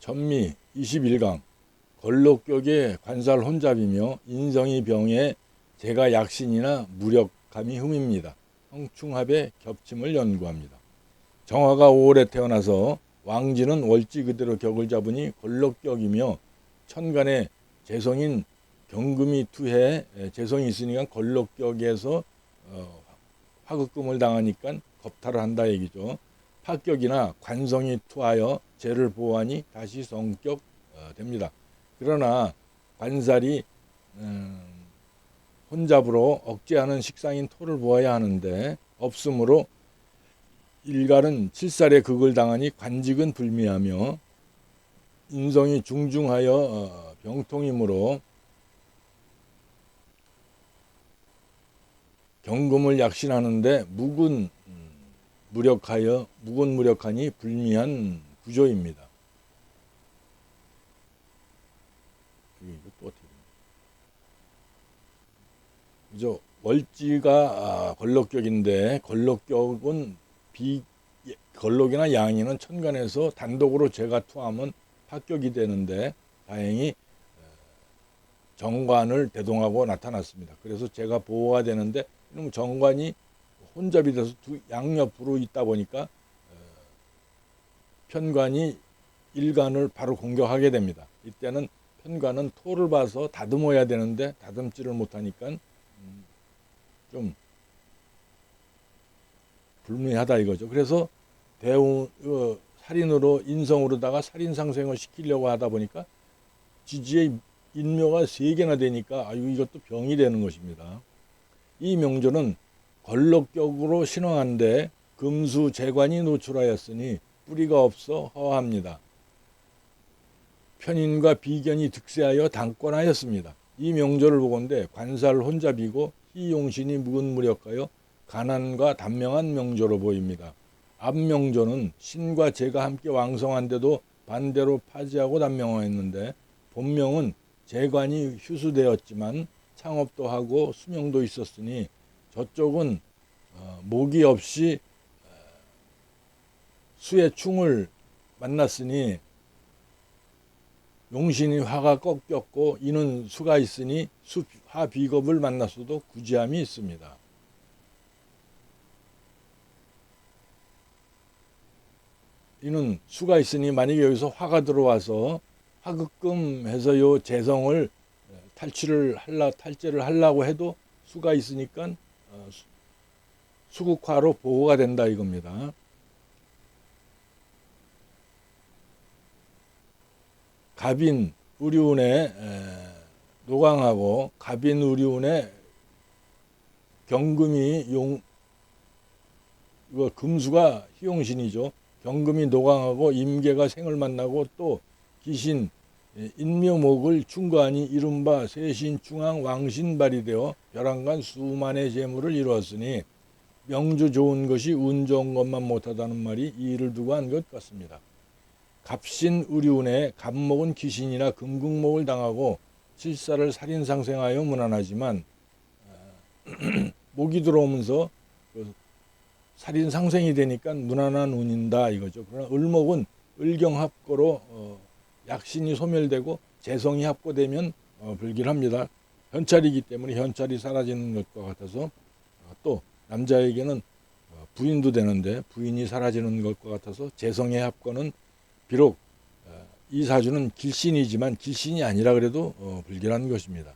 천미 21강 걸록격의 관살 혼잡이며 인성이 병에 제가 약신이나 무력감이 흠입니다. 형충합의 겹침을 연구합니다. 정화가 5월에 태어나서 왕지는 월지 그대로 격을 잡으니 걸록격이며 천간에 재성인 경금이 투해 재성이 있으니까 걸록격에서 어, 화극금을 당하니까 겁탈을 한다 얘기죠. 파격이나 관성이 투하여 죄를 보호하니 다시 성격 어, 됩니다. 그러나 관살이 음, 혼잡으로 억제하는 식상인 토를 보아야 하는데 없으므로 일갈은 칠살의 극을 당하니 관직은 불미하며 인성이 중중하여 어, 병통이므로 경금을 약신하는데 묵은 음, 무력하여 묵은 무력하니 불미한 구조입니다. 그죠? 월지가 아, 걸록격인데 걸록격은 비 걸록이나 양이는 천간에서 단독으로 제가 투하면 합격이 되는데 다행히 어, 정관을 대동하고 나타났습니다. 그래서 제가 보호가 되는데 정관이 혼잡이 돼서 두 양옆으로 있다 보니까 어, 편관이 일간을 바로 공격하게 됩니다. 이때는 편관은 토를 봐서 다듬어야 되는데 다듬지를 못하니까 음, 좀 불문하다 이거죠. 그래서 대우 어, 살인으로 인성으로다가 살인 상생을 시키려고 하다 보니까 지지의 인묘가 세 개나 되니까 아유 이것도 병이 되는 것입니다. 이 명조는 걸록격으로 신앙한데 금수 재관이 노출하였으니 뿌리가 없어 허합니다. 편인과 비견이 득세하여 당권하였습니다. 이 명조를 보건대 관살 혼잡이고 희용신이 무근무력하여 가난과 단명한 명조로 보입니다. 앞 명조는 신과 재가 함께 왕성한데도 반대로 파지하고 단명하였는데 본명은 재관이 휴수되었지만 창업도 하고 수명도 있었으니 저쪽은 어, 목이 없이 어, 수의 충을 만났으니 용신이 화가 꺾였고 이는 수가 있으니 수화 비겁을 만났어도 구지함이 있습니다. 이는 수가 있으니 만약에 여기서 화가 들어와서 화극금 해서 요 재성을 탈취를 할라 탈제를 하려고 해도 수가 있으니까 수국화로 보호가 된다 이겁니다. 갑인 우리운에 에, 노강하고 갑인 우리운에 경금이 용 이거 금수가 희용신이죠. 경금이 노강하고 임계가 생을 만나고 또 기신 예, 인묘목을 충고하니 이른바 세신 중앙 왕신발이 되어 벼랑간 수만의 재물을 이루었으니 명주 좋은 것이 운 좋은 것만 못하다는 말이 이를 두고 한 것 같습니다. 갑신 의료운에 갑목은 귀신이나 금국목을 당하고 칠사를 살인상생하여 무난하지만 어, 목이 들어오면서 그 살인상생이 되니까 무난한 운인다 이거죠. 그러나 을목은 을경합거로 어, 약신이 소멸되고 재성이 합고되면 어, 불길합니다. 현찰이기 때문에 현찰이 사라지는 것과 같아서 어, 또 남자에게는 어, 부인도 되는데 부인이 사라지는 것과 같아서 재성의 합권은 비록 어, 이 사주는 길신이지만 길신이 아니라 그래도 어, 불길한 것입니다.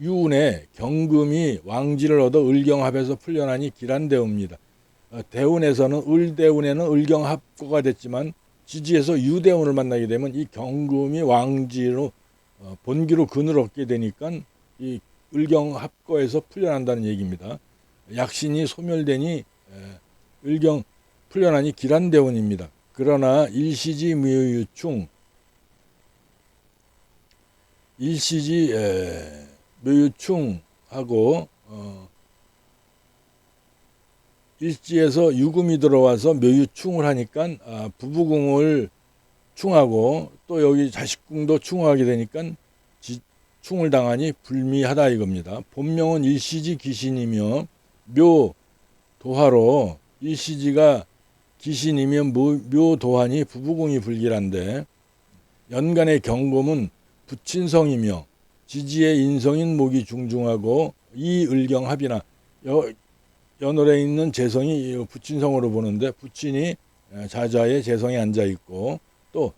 유운에 경금이 왕지를 얻어 을경합에서 풀려나니 길한대우입니다. 어, 대운에서는 을대운에는 을경합고가 됐지만 지지에서 유대운을 만나게 되면 이 경금이 왕지로 어, 본기로 근을 얻게 되니까 이 을경합거에서 풀려난다는 얘기입니다. 약신이 소멸되니 에, 을경 풀려나니 기란대운입니다. 그러나 일시지 묘유충 일시지 에, 묘유충하고 어, 일지에서 유금이 들어와서 묘유충을 하니까 아, 부부궁을 충하고 또 여기 자식궁도 충하게 되니까 지, 충을 당하니 불미하다 이겁니다. 본명은 일시지 귀신이며 묘 도화로 일시지가 기신이면 묘- 묘도하니 부부궁이 불길한데 연간의 경금은 부친성이며 지지의 인성인 목이 중중하고 이 을경합이나 여, 연월에 있는 재성이 이 부친성으로 보는데 부친이 에, 자자의 재성에 앉아 있고 또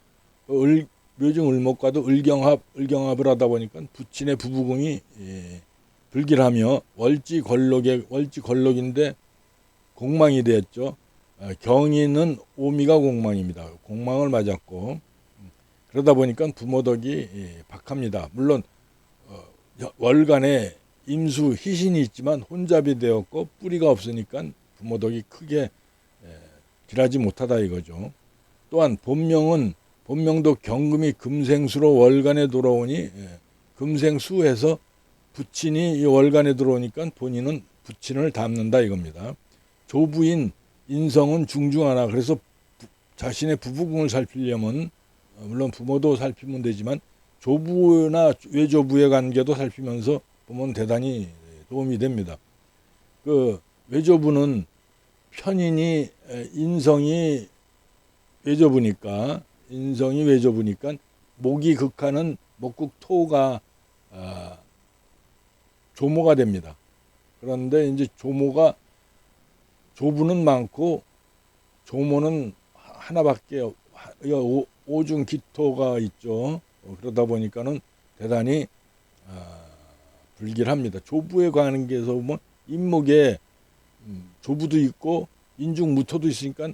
을, 묘중 을목과도 을경합 을경합을 하다 보니까 부친의 부부궁이 예, 불길하며 월지 걸록의 월지 걸록인데 공망이 되었죠. 아, 경인은 오미가 공망입니다. 공망을 맞았고 음, 그러다 보니까 부모덕이 예, 박합니다. 물론 어, 여- 월간에 임수 희신이 있지만 혼잡이 되었고 뿌리가 없으니까 부모덕이 크게 에, 딜하지 못하다 이거죠. 또한 본명은 본명도 경금이 금생수로 월간에 돌아오니 예, 금생수에서 부친이 이 월간에 들어오니까 본인은 부친을 닮는다 이겁니다. 조부인 인성은 중중하나 그래서 부- 자신의 부부궁을 살피려면 어, 물론 부모도 살피면 되지만 조부나 외조부의 관계도 살피면서 보면 대단히 도움이 됩니다. 그 외조부는 편인이 에, 인성이 외조부니까 인성이 외조부니까 목이 극하는 목국 토가 아, 조모가 됩니다. 그런데 이제 조모가 조부는 많고 조모는 하- 하나밖에 오중 기토가 있죠. 어, 그러다 보니까는 대단히 아, 불길합니다. 조부에 관계에서 보면 인목에 음, 조부도 있고 인중 무토도 있으니까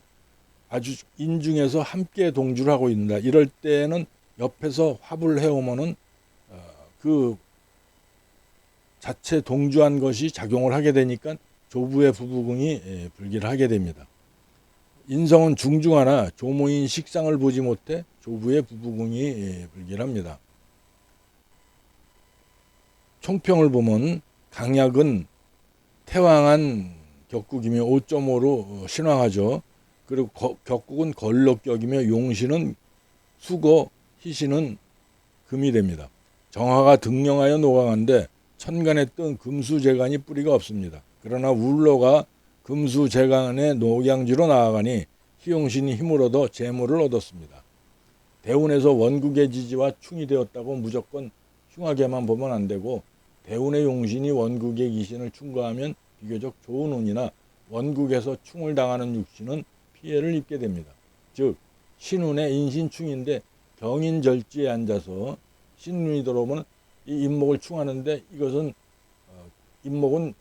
아주 인중에서 함께 동주를 하고 있는다. 이럴 때는 옆에서 화불을 해오면은 어, 그 자체 동주한 것이 작용을 하게 되니까 조부의 부부궁이 예, 불길하게 됩니다. 인성은 중중하나 조모인 식상을 보지 못해 조부의 부부궁이 예, 불길합니다. 총평을 보면 강약은 태왕한 격국이며 5.5로 신왕하죠. 그리고 거- 격국은 걸럭격이며 용신은 수거, 희신은 금이 됩니다. 정화가 등령하여 노강한데 천간에 뜬 금수재간이 뿌리가 없습니다. 그러나 울로가 금수재간의 녹양지로 나아가니 희용신이 얻어 재물을 얻었습니다. 대운에서 원국의 지지와 충이 되었다고 무조건 흉하게만 보면 안 되고 대운의 용신이 원국의 기신을 충고하면 비교적 좋은 운이나 원국에서 충을 당하는 육신은 피해를 입게 됩니다. 즉 신운의 인신충인데 경인절지에 앉아서 신운이 들어오면 이 인목을 충하는데 이것은 어, 인목은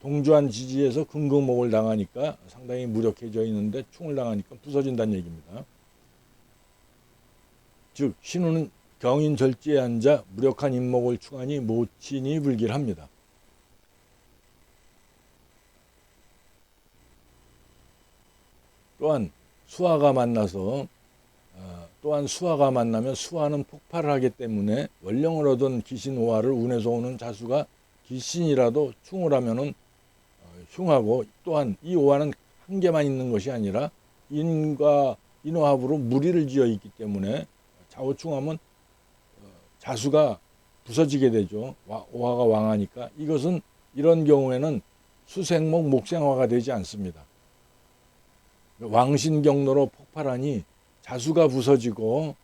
동주한 지지에서 금극목을 당하니까 상당히 무력해져 있는데 충을 당하니까 부서진다는 얘기입니다. 즉 신운은 경인 절지에 앉아 무력한 인목을 충하니 모친이 불길합니다. 또한 수화가 만나서 어, 또한 수화가 만나면 수화는 폭발을 하기 때문에 원령을 얻은 기신 오화를 운에서 오는 자수가 기신이라도 충을 하면은 어, 흉하고 또한 이 오화는 한 개만 있는 것이 아니라 인과 인호합으로 무리를 지어 있기 때문에 좌우충하면 어, 자수가 부서지게 되죠. 와- 오화가 왕하니까 이것은 이런 경우에는 수생목 목생화가 되지 않습니다. 왕신 경로로 폭발하니 자수가 부서지고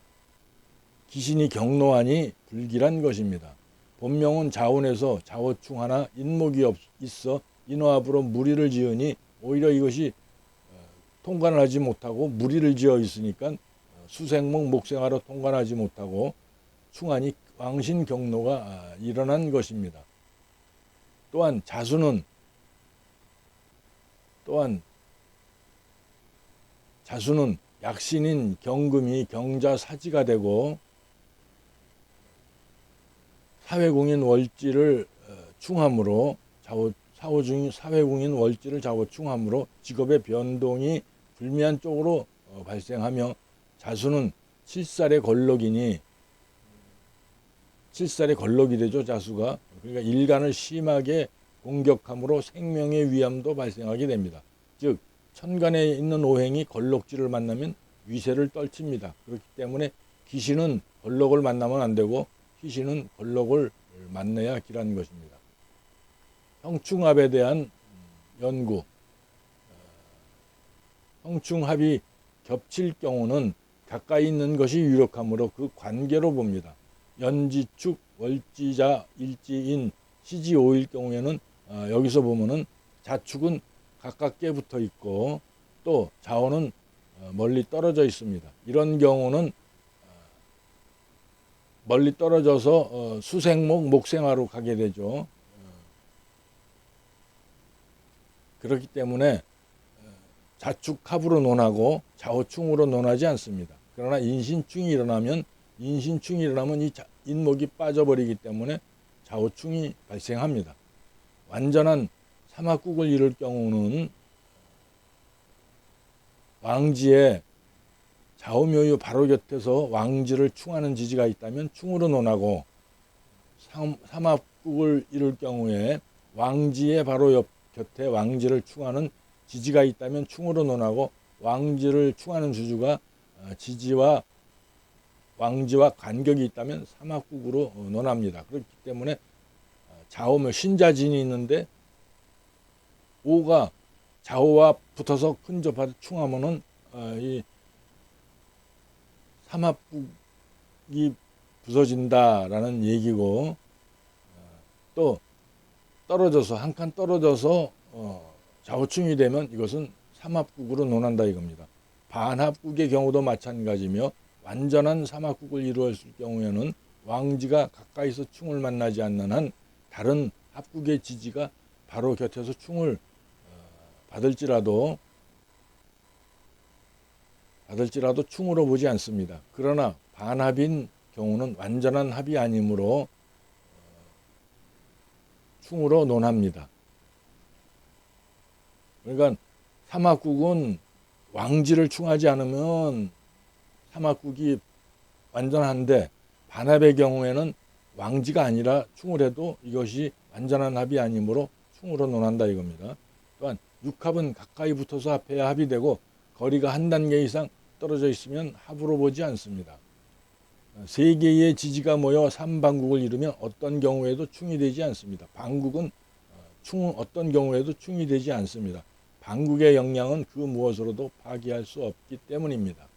기신이 경로하니 불길한 것입니다. 본명은 자운에서 자워충 하나 인목이 없, 있어 인호합으로 무리를 지으니 오히려 이것이 어, 통관을 하지 못하고 무리를 지어 있으니까 어, 수생목 목생화로 통관하지 못하고 충하니 왕신 경로가 아, 일어난 것입니다. 또한 자수는 또한 자수는 약신인 경금이 경자 사지가 되고 사회공인 월지를 어, 충함으로 좌우 사호중인 사회공인 월지를 좌우 충함으로 직업의 변동이 불미한 쪽으로 어, 발생하며 자수는 칠살의 걸럭이니 칠살의 걸럭이 되죠 자수가 그러니까 일간을 심하게 공격함으로 생명의 위험도 발생하게 됩니다. 즉 천간에 있는 오행이 걸럭지를 만나면 위세를 떨칩니다. 그렇기 때문에 귀신은 걸럭을 만나면 안 되고 귀신은 걸럭을 만나야 기라는 것입니다. 형충합에 대한 연구. 어, 형충합이 겹칠 경우는 가까이 있는 것이 유력하므로 그 관계로 봅니다. 연지축, 월지자, 일지인, 시지오일 경우에는 어, 여기서 보면은 자축은 가깝게 붙어 있고 또 자오는 어, 멀리 떨어져 있습니다. 이런 경우는 어, 멀리 떨어져서 어, 수생목, 목생화로 가게 되죠. 어, 그렇기 때문에 어, 자축합으로 논하고 좌우충으로 논하지 않습니다. 그러나 인신충이 일어나면 인신충이 일어나면 이 자- 인목이 빠져버리기 때문에 좌우충이 발생합니다. 완전한 사막국을 이룰 경우는 왕지에 좌우묘유 바로 곁에서 왕지를 충하는 지지가 있다면 충으로 논하고 삼- 사막국을 이룰 경우에 왕지의 바로 옆 곁에 왕지를 충하는 지지가 있다면 충으로 논하고 왕지를 충하는 주주가 어, 지지와 왕지와 간격이 있다면 사막국으로 어, 논합니다. 그렇기 때문에 어, 좌우묘 신자진이 있는데 오가 좌우와 붙어서 근접하듯 충하면은 어, 이 삼합국이 부서진다라는 얘기고 어, 또 떨어져서 한 칸 떨어져서 어, 좌우충이 되면 이것은 삼합국으로 논한다 이겁니다. 반합국의 경우도 마찬가지며 완전한 삼합국을 이루었을 경우에는 왕지가 가까이서 충을 만나지 않는 한 다른 합국의 지지가 바로 곁에서 충을 어, 받을지라도 받을지라도 충으로 보지 않습니다. 그러나 반합인 경우는 완전한 합이 아니므로 어, 충으로 논합니다. 그러니까 삼합국은 왕지를 충하지 않으면 삼합국이 완전한데 반합의 경우에는 왕지가 아니라 충을 해도 이것이 완전한 합이 아니므로 충으로 논한다 이겁니다. 또한 육합은 가까이 붙어서 합해야 합이 되고 거리가 한 단계 이상 떨어져 있으면 합으로 보지 않습니다. 세 개의 지지가 모여 삼방국을 이루면 어떤 경우에도 충이 되지 않습니다. 방국은 어, 충 어떤 경우에도 충이 되지 않습니다. 방국의 영향은 그 무엇으로도 파기할 수 없기 때문입니다.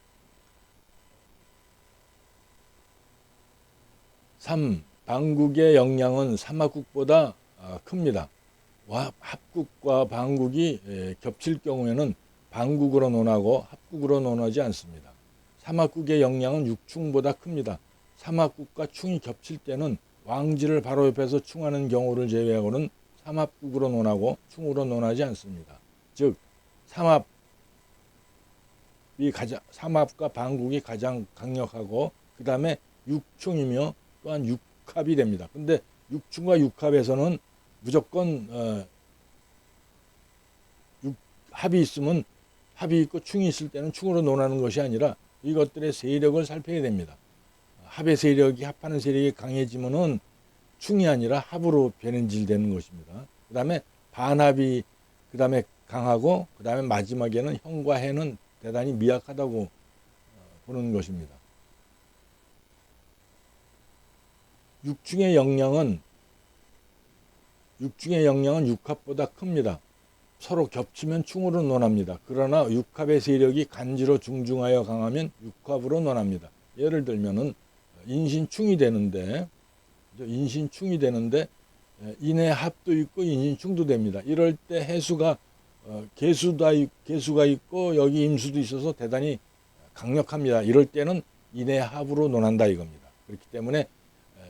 3. 방국의 영향은 삼합국보다 아, 큽니다. 와- 합국과 방국이 에, 겹칠 경우에는 방국으로 논하고 합국으로 논하지 않습니다. 삼합국의 영향은 육충보다 큽니다. 삼합국과 충이 겹칠 때는 왕지를 바로 옆에서 충하는 경우를 제외하고는 삼합국으로 논하고 충으로 논하지 않습니다. 즉 삼합이 가장 삼합과 방국이 가장 강력하고 그 다음에 육충이며 또한 육합이 됩니다. 근데 육충과 육합에서는 무조건 어, 육, 합이 있으면 합이 있고 충이 있을 때는 충으로 논하는 것이 아니라 이것들의 세력을 살펴야 됩니다. 합의 세력이 합하는 세력이 강해지면은 충이 아니라 합으로 변질되는 것입니다. 그 다음에 반합이 그 다음에 강하고 그 다음에 마지막에는 형과 해는 대단히 미약하다고 어, 보는 것입니다. 육중의 영향은 육중의 영향은 육합보다 큽니다. 서로 겹치면 충으로 논합니다. 그러나 육합의 세력이 간지로 중중하여 강하면 육합으로 논합니다. 예를 들면은 인신충이 되는데? 인신충이 되는데 에, 인해합도 있고 인신충도 됩니다. 이럴 때 해수가 어, 개수다 있- 개수가 있고 여기 임수도 있어서 대단히 강력합니다. 이럴 때는 인해합으로 논한다 이겁니다. 그렇기 때문에 에,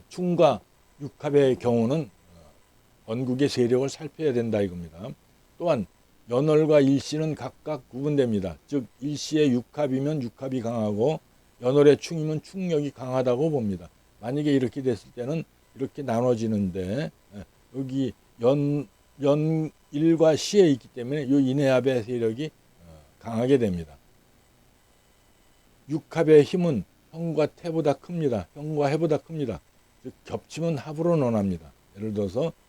충과 육합의 경우는 어, 언국의 세력을 살펴야 된다 이겁니다. 또한 연월과 일시는 각각 구분됩니다. 즉 일시의 육합이면 육합이 강하고 연월의 충이면 충력이 강하다고 봅니다. 만약에 이렇게 됐을 때는 이렇게 나눠지는데 예, 여기 연 연일과 시에 있기 때문에 이 인해합의 세력이 어, 강하게 됩니다. 육합의 힘은 형과 태보다 큽니다. 형과 해보다 큽니다. 즉 겹치면 합으로 논합니다. 예를 들어서 음,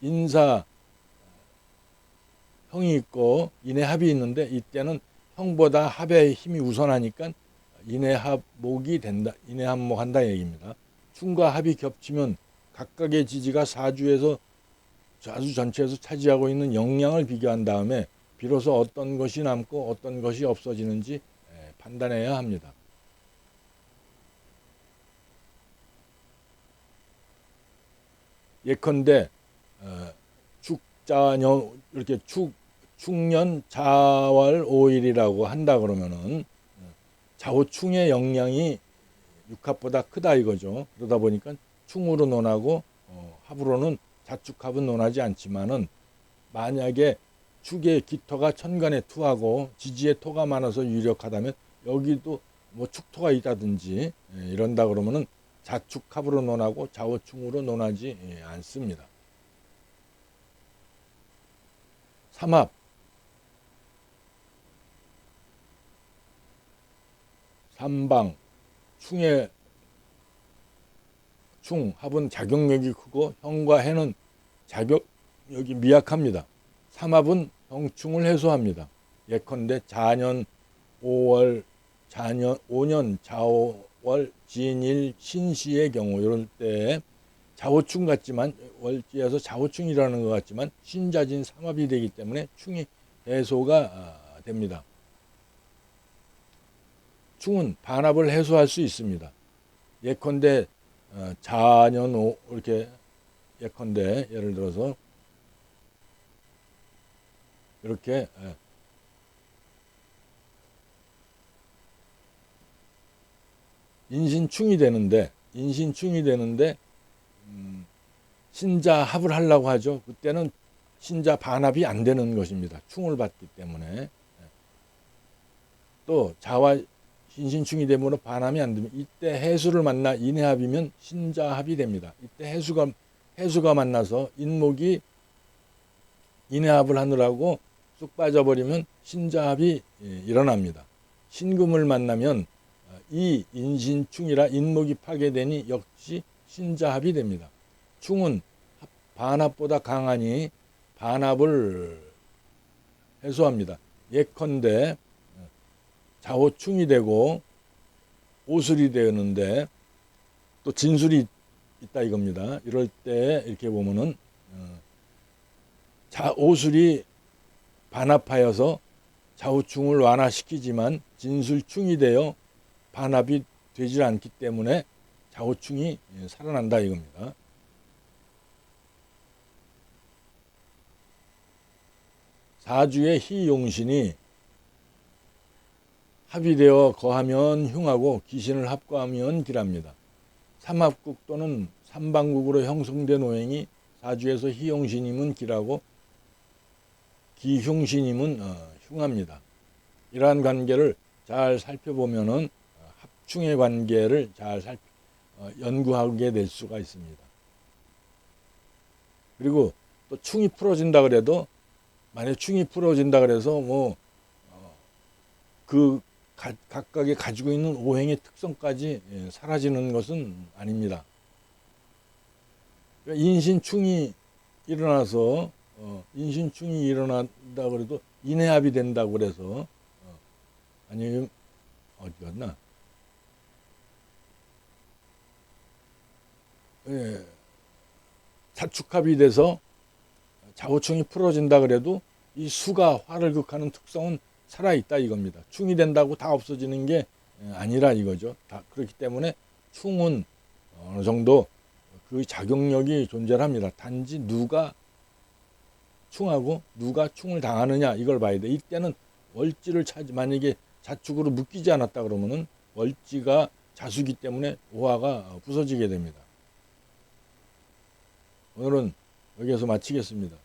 인사 형이 있고 인해합이 있는데 이때는 형보다 합의 힘이 우선하니까 인해합목이 된다. 인해합목 한다 얘기입니다. 충과 합이 겹치면 각각의 지지가 사주에서 좌수 전체에서 차지하고 있는 영향을 비교한 다음에 비로소 어떤 것이 남고 어떤 것이 없어지는지 예, 판단해야 합니다. 예컨대 어, 축자년 이렇게 축 축년 자월 오일이라고 한다 그러면은 어, 좌우충의 영향이 육합보다 크다 이거죠. 그러다 보니까 충으로 논하고 어, 합으로는 자축합은 논하지 않지만은 만약에 축의 기토가 천간에 투하고 지지에 토가 많아서 유력하다면 여기도 뭐 축토가 있다든지 예, 이런다 그러면은 자축합으로 논하고 좌우충으로 논하지 예, 않습니다. 삼합 삼방 충의 충 합은 작용력이 크고 형과 해는 작용력이 미약합니다. 삼합은 병충을 해소합니다. 예컨대 자년 5월 자년 5년 자월 진일 신시의 경우 이럴 때 자호충 같지만 월지에서 자호충이라는 것 같지만 신자진 삼합이 되기 때문에 충이 해소가 아, 됩니다. 충은 반합을 해소할 수 있습니다. 예컨대 어, 자년 오 이렇게 예컨대 예를 들어서 이렇게 예. 인신충이 되는데 인신충이 되는데 음, 신자 합을 하려고 하죠. 그때는 신자 반합이 안 되는 것입니다. 충을 받기 때문에 예. 또 자와 신신충이 되면 반함이 안 되면 이때 해수를 만나 인해합이면 신자합이 됩니다. 이때 해수가 해수가 만나서 인목이 인해합을 하느라고 쑥 빠져버리면 신자합이 예, 일어납니다. 신금을 만나면 어, 이 인신충이라 인목이 파괴되니 역시 신자합이 됩니다. 충은 반합보다 강하니 반합을 해소합니다. 예컨대 좌우충이 되고 오술이 되었는데 또 진술이 있다 이겁니다. 이럴 때 이렇게 보면은 어, 자 오술이 반합하여서 좌우충을 완화시키지만 진술충이 되어 반합이 되질 않기 때문에 좌우충이 예, 살아난다 이겁니다. 사주의 희용신이 합의되어 거하면 흉하고 기신을 합거하면 길합니다. 삼합국 또는 삼방국으로 형성된 오행이 사주에서 희용신임은 길하고 기흉신임은 어, 흉합니다. 이러한 관계를 잘 살펴보면은 어, 합충의 관계를 잘 살, 어, 연구하게 될 수가 있습니다. 그리고 또 충이 풀어진다 그래도 만약 충이 풀어진다 그래서 뭐 그 각각이 가지고 있는 오행의 특성까지 예, 사라지는 것은 아닙니다. 그러니까 인신충이 일어나서 어, 인신충이 일어난다 그래도 인해합이 된다고 그래서 어, 아니면 어디 갔나? 예, 자축합이 돼서 좌우충이 풀어진다 그래도 이 수가 화를 극하는 특성은 살아있다 이겁니다. 충이 된다고 다 없어지는 게 아니라 이거죠. 다 그렇기 때문에 충은 어느 정도 그 작용력이 존재합니다. 단지 누가 충하고 누가 충을 당하느냐 이걸 봐야 돼. 이때는 월지를 차지 만약에 자축으로 묶이지 않았다 그러면은 월지가 자수기 때문에 오화가 부서지게 됩니다. 오늘은 여기에서 마치겠습니다.